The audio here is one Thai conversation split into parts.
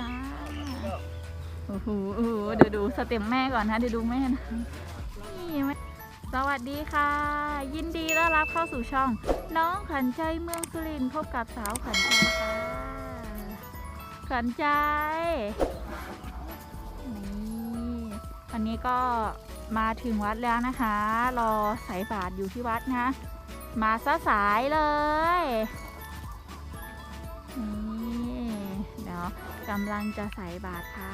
จ้า โอ้โหเดี๋ยวดูสเต็มแม่ก่อนนะเดี๋ยวดูแม่นะนี่แม่สวัสดีค่ะ ยินดีต้อนรับเข้าสู่ช่อง น้องขันใจเมืองสุรินทร์พบกับสาวขันใจค่ะ ขันใจ นี่วันนี้ก็มาถึงวัดแล้วนะคะ รอใส่บาตรอยู่ที่วัดนะ มาซะสายเลย กำลังจะใส่บาตรค่ะ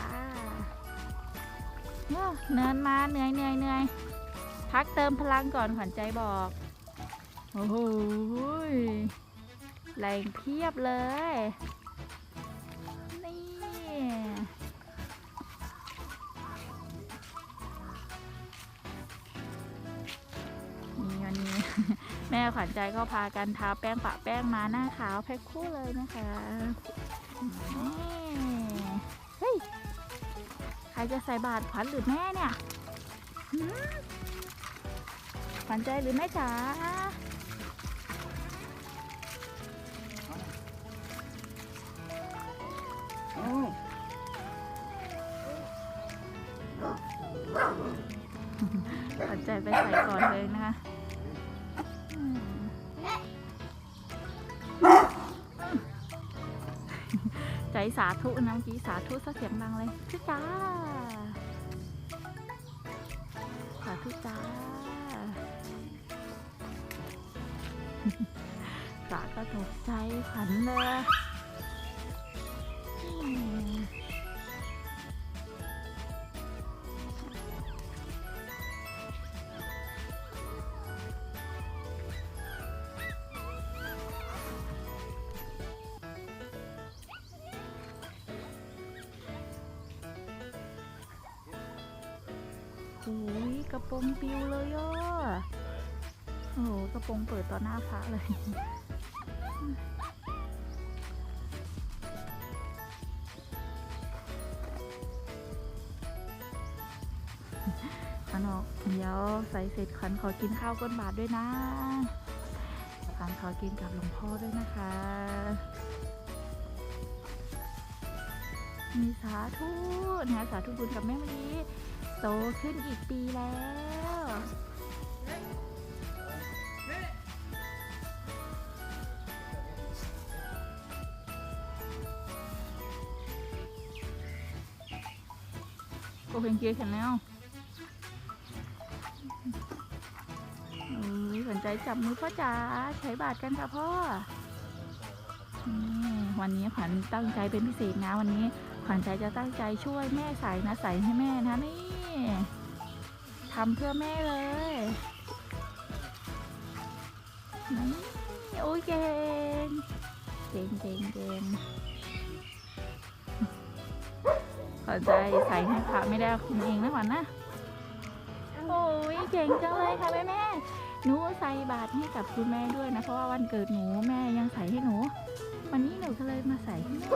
เนินมาเหนื่อยเหนื่อยเหนื่อยพักเติมพลังก่อนขวัญใจบอก โอ้โหแรงเพียบเลย แม่ขวัญใจก็พากันทาแป้งปะแป้งมาหน้าขาวแพ็คคู่เลยนะคะเฮ้ยใครจะใส่บาตรขวัญหรือแม่เนี่ยขวัญใจหรือแม่จ๋า ใจสาธุนะเมื่อกี้สาธุเสียงดังเลยทุจ้า สาธุจ้า สาก็ตกใจขันเลย โอ้ยกระโปรงปิวเลยอะโอ้โหกระโปรงเปิดต่อหน้าพระเลย ขนอกเดี๋ยวใส่เสร็จขันขอกินข้าวก้นบาทด้วยนะขันขอกินกับหลวงพ่อด้วยนะคะ มีสาธุนะสาธุบุญกับแม่มะลิโตขึ้นอีกปีแล้ว โอเพนเกียร์แคนแนลเอ้ยสนใจจับมือพ่อจ๋าใช้บาทกันค่ะพ่อนี่วันนี้ขวัญตั้งใจเป็นพิเศษนะวันนี้ ขวัญใจจะตั้งใจช่วยแม่ใส่นะใส่ให้แม่นะนี่ทำเพื่อแม่เลยนี่โอ้ยเก่งเก่งเก่งเก่งขอใจใส่ให้พระไม่ได้คุณเองนะขวัญนะโอ้ยเก่งจังเลยค่ะแม่แม่หนูใส่บาตรให้กับคุณแม่ด้วยนะเพราะว่าวันเกิดหนูแม่ยังใส่ให้หนู วันนี้หนูก็เลยมาใส่ให้แม่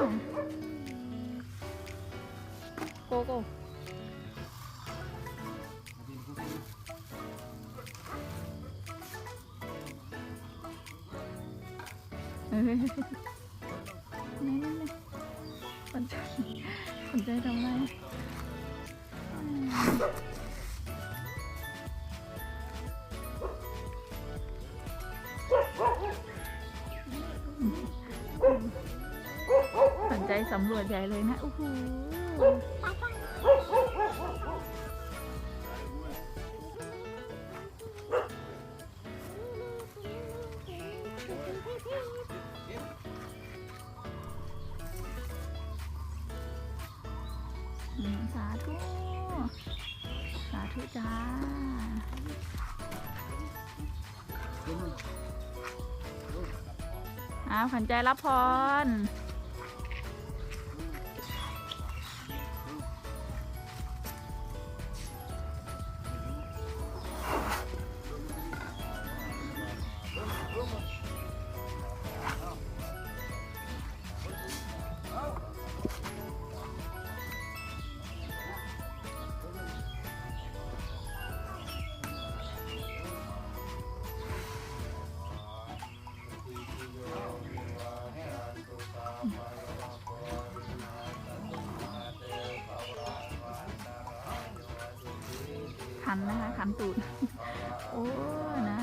โกโก้นี่นี่นี่สนใจสนใจทำไมสนใจสำรวจใหญ่เลยนะโอ้โห สาธุ สาธุจ้าอ้าวขันใจรับพร ขันนะคะขันตูด โอ้นะ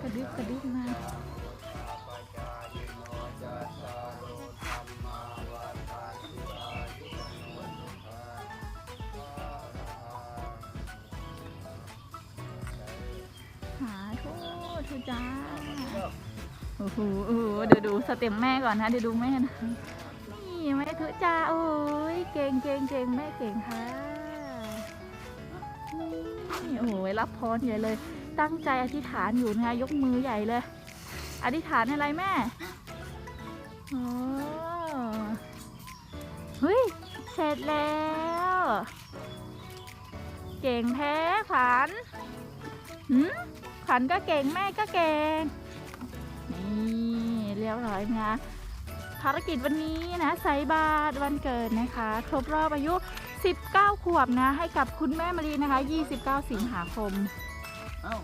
กระดึบกระดึบมาหาโทษเธอจ้าโอ้โหโอ้โหเดี๋ยวดูสเต็มแม่ก่อนนะเดี๋ยวดูแม่นะนี่แม่เธอจ้าโอ้ยเก่งเก่งเก่งแม่เก่งค่ะ นี่โอ้โหรับพรใหญ่เลย ตั้งใจอธิษฐานอยู่นะคะยกมือใหญ่เลย อธิษฐานอะไรแม่โอ้เฮ้ย เสร็จแล้ว เก่งแท้ขวัญหืมขวัญก็เก่งแม่ก็เก่ง นี่เรียบร้อยนะ ภารกิจวันนี้นะใส่บาตรวันเกิดนะคะ ครบรอบอายุ 19 ขวบนะ ให้กับคุณแม่มารีนะคะ 29 สิงหาคมเอ้า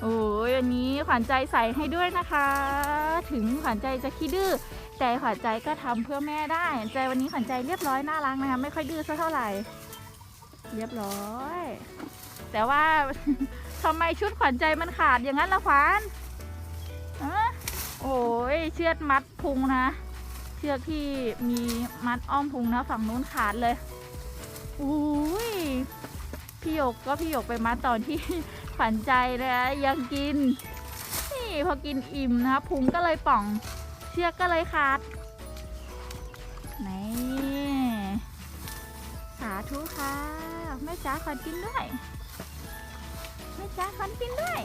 โอ้ยอันนี้ขวัญใจใส่ให้ด้วยนะคะ ถึงขวัญใจจะขี้ดื้อแต่ขวัญใจก็ทำเพื่อแม่ได้ขวัญใจวันนี้ขวัญใจเรียบร้อยน่ารักนะคะ ไม่ค่อยดื้อสักเท่าไหร่ เรียบร้อย แต่ว่าทำไมชุดขวัญใจมันขาดอย่างนั้นล่ะขวัญอะโอ้ย เชือดมัดพุงนะ เชือกที่มีมัดอ้อมพุงนะ ฝั่งนู้นขาดเลยอุ้ยพี่หยกก็พี่หยกไปมัดตอนที่ขวัญใจนะยังกิน นี่พอกินอิ่มนะคะพุงก็เลยป่อง เชือกก็เลยขาดนี่สาธุค่ะแม่จ๋าขอกินด้วยแม่จ๋าขอกินด้วย